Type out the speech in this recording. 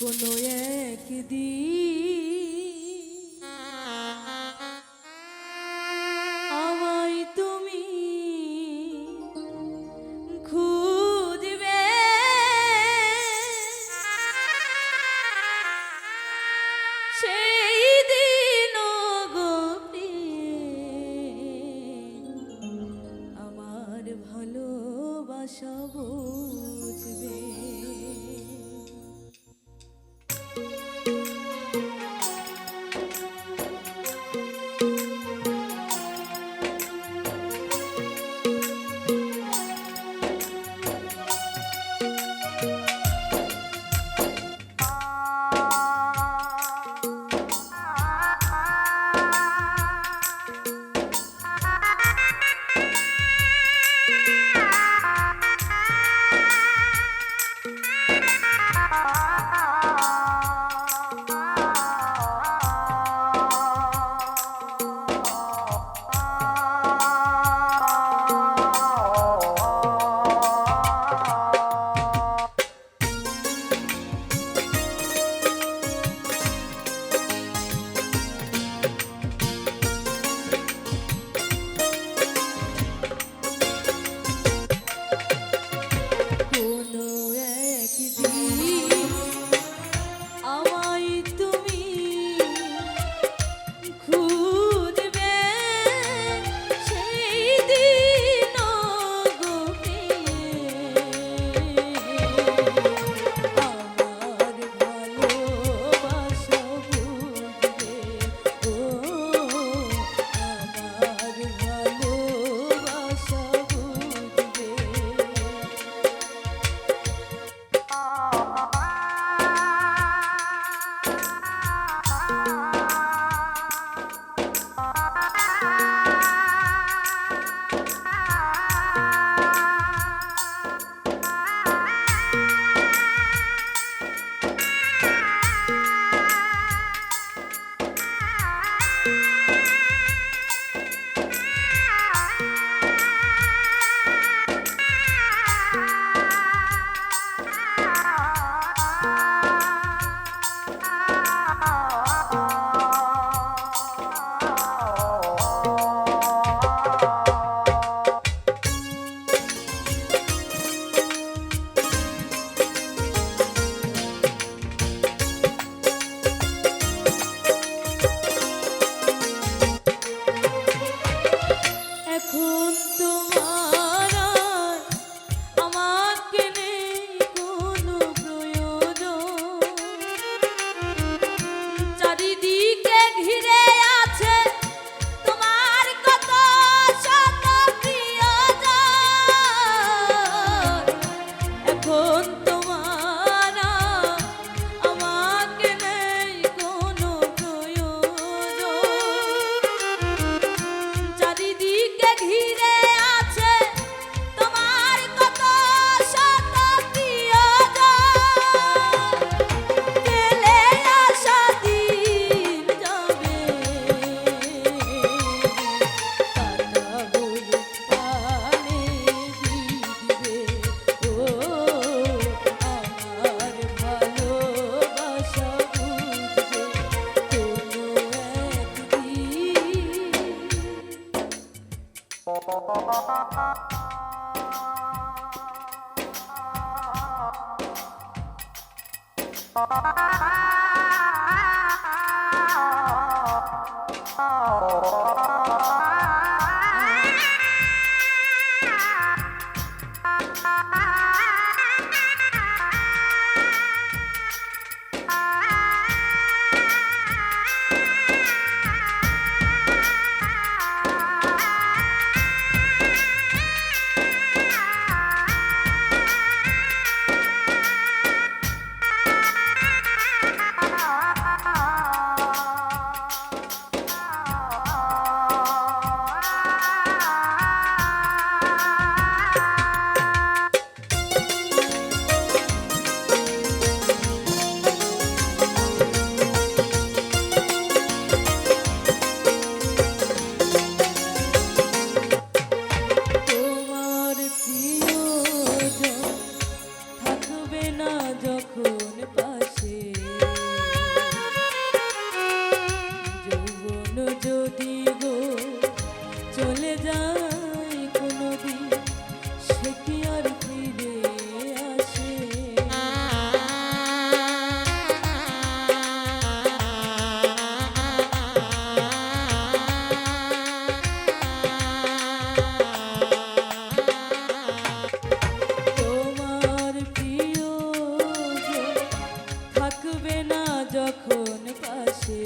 কোনো একদিন আমায় তুমি খুঁজবে। সেই দিন আমার ভালোবাসা Ha ha ha! থাকবে না যখন পাশে।